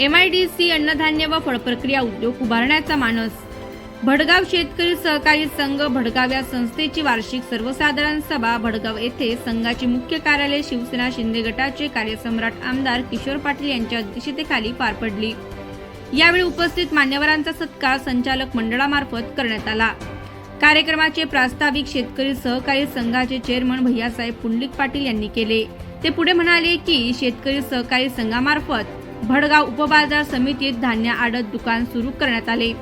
M I D C अन्नधान्य व फळप्रक्रिया उद्योग उभारण्याचा मानस. भडगाव शेतकरी सहकारी संघ भडगाव या संस्थेची वार्षिक सर्वसाधारण सभा भडगाव येथे संघाचे मुख्य कार्यालय शिवसेना शिंदे गटाचे कार्यसम्राट आमदार किशोर पाटील यांच्या अध्यक्षतेखाली पार पडली. यावेळी उपस्थित मान्यवरांचा सत्कार संचालक मंडळामार्फत करण्यात आला. कार्यक्रमाचे प्रास्ताविक शेतकरी सहकारी संघाचे चेअरमन भैयासाहेब पुंडलिक पाटील यांनी केले. ते पुढे म्हणाले की शेतकरी सहकारी संघामार्फत भडगाव उपबाजार समितीत धान्य आडत दुकान सुरू करण्यात आले.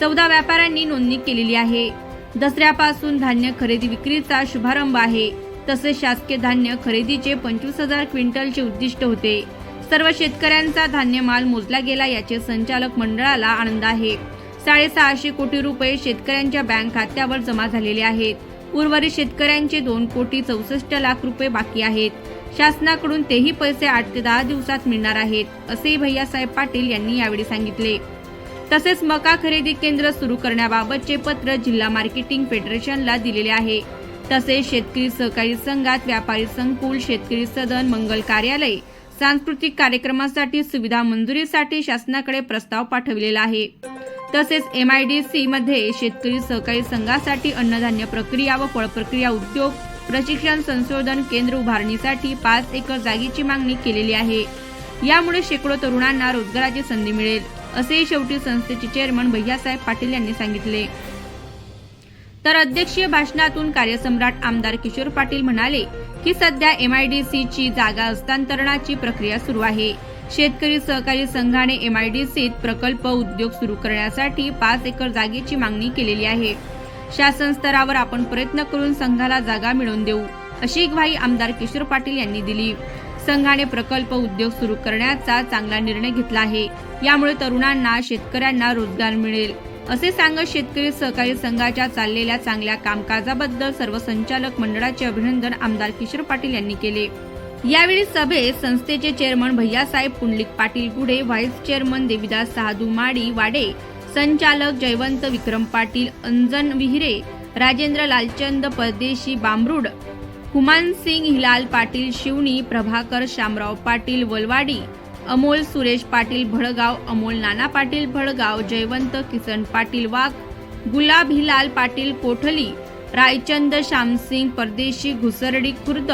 चौदा व्यापाऱ्यांनी नोंदणी केलेली आहे. दसऱ्यापासून धान्य खरेदी विक्रीचा शुभारंभ आहे. तसेच शासकीय धान्य खरेदीचे पंचवीस हजार क्विंटलचे उद्दिष्ट होते. सर्व शेतकऱ्यांचा धान्य माल मोजला गेला याचे संचालक मंडळाला आनंद आहे. साडेसहाशे कोटी रुपये शेतकऱ्यांच्या बँक खात्यावर जमा झालेले आहेत. उर्वरित शेतकऱ्यांचे दोन कोटी चौसष्ट लाख रुपये बाकी आहेत. शासनाकडून तेही पैसे आठ ते दहा दिवसात मिळणार आहेत असेही भैयासाहेब पाटील यांनी यावेळी सांगितले. तसेच मका खरेदी केंद्र सुरू करण्याबाबतचे पत्र जिल्हा मार्केटिंग फेडरेशनला दिलेले आहे. तसेच शेतकरी सहकारी संघात व्यापारी संकुल शेतकरी सदन मंगल कार्यालय सांस्कृतिक कार्यक्रमासाठी सुविधा मंजुरीसाठी शासनाकडे प्रस्ताव पाठविलेला आहे. तसेच एम आय डी मध्ये शेतकरी सहकारी संघासाठी अन्नधान्य प्रक्रिया व फळप्रक्रिया उद्योग प्रशिक्षण संशोधन केंद्र उभारणीसाठी पाच एकर जागेची मागणी केलेली आहे. यामुळे शेकडो तरुणांना रोजगाराची संधी मिळेल असेही शेवटी संस्थेचे चेअरमन भैयासाहेब पाटील यांनी सांगितले. तर अध्यक्षीय भाषणातून कार्यसम्राट आमदार किशोर पाटील म्हणाले की सध्या एम आय डी सीची जागा हस्तांतरणाची प्रक्रिया सुरू आहे. शेतकरी सहकारी संघाने एमआयडीसीत प्रकल्प उद्योग सुरू करण्यासाठी पाच एकर जागेची मागणी केलेली आहे. शासन स्तरावर आपण प्रयत्न करून संघाला जागा मिळवून देऊ अशी ग्वाही आमदार किशोर पाटील यांनी दिली. संघाने प्रकल्प उद्योग सुरू करण्याचा चांगला निर्णय घेतला आहे. यामुळे तरुणांना शेतकऱ्यांना रोजगार मिळेल. असे सांगत शेतकरी सहकारी संघाच्या चाललेल्या चांगल्या कामकाजाबद्दल सर्व संचालक मंडळाचे अभिनंदन आमदार किशोर पाटील यांनी केले. यावेळी सभेत संस्थेचे chairman Bhaiyasaheb Pundlik Patil Gudhe vice chairman Devidas Sadhu Madi Wade संचालक जयवंत विक्रम पाटील अंजन विहिरे राजेंद्र लालचंद परदेशी बांबरूड हुमान सिंग हिलाल पाटील शिवणी प्रभाकर शामराव पाटील वलवाडी अमोल सुरेश पाटील भडगाव अमोल नाना पाटील भडगाव जयवंत किसन पाटील वाघ गुलाब हिलाल पाटील कोठली रायचंद श्यामसिंग परदेशी घुसरडी खुर्द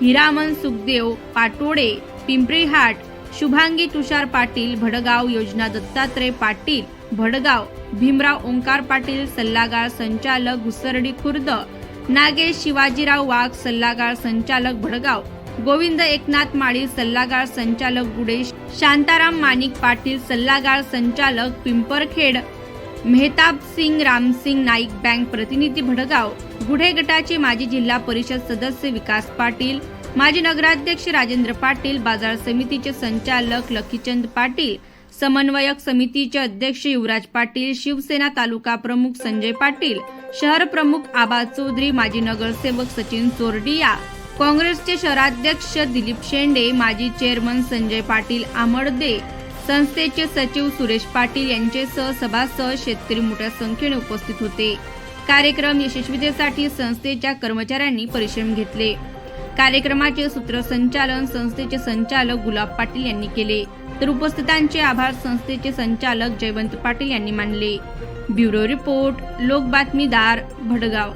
हिरामन सुखदेव पाटोडे पिंपरीहाट शुभांगी तुषार पाटील भडगाव योजना दत्तात्रय पाटील भडगाव भीमराव ओंकार पाटील सल्लागार संचालक घुसरडी खुर्द नागेश शिवाजीराव वाघ सल्लागार संचालक भडगाव गोविंद एकनाथ माळी सल्लागार संचालक गुडे शांताराम माणिक पाटील सल्लागार संचालक पिंपरखेड मेहताब सिंग रामसिंग नाईक बँक प्रतिनिधी भडगाव गुढे गटाचे माजी जिल्हा परिषद सदस्य विकास पाटील माजी नगराध्यक्ष राजेंद्र पाटील बाजार समितीचे संचालक लखीचंद पाटील समन्वयक समितीचे अध्यक्ष युवराज पाटील शिवसेना तालुका प्रमुख संजय पाटील शहर प्रमुख आबा चौधरी माजी नगरसेवक सचिन चोरडिया काँग्रेसचे शहराध्यक्ष दिलीप शेंडे माजी चेअरमन संजय पाटील आमडदे संस्थेचे सचिव सुरेश पाटील यांचेसह सभासह शेतकरी मोठ्या संख्येने उपस्थित होते. कार्यक्रम यशस्वीतेसाठी संस्थेच्या कर्मचाऱ्यांनी परिश्रम घेतले. कार्यक्रमाचे सूत्रसंचालन संस्थेचे संचालक गुलाब पाटील यांनी केले. तर उपस्थितांचे आभार संस्थेचे संचालक जयवंत पाटील यांनी मानले. ब्युरो रिपोर्ट लोक बातमीदार भडगाव.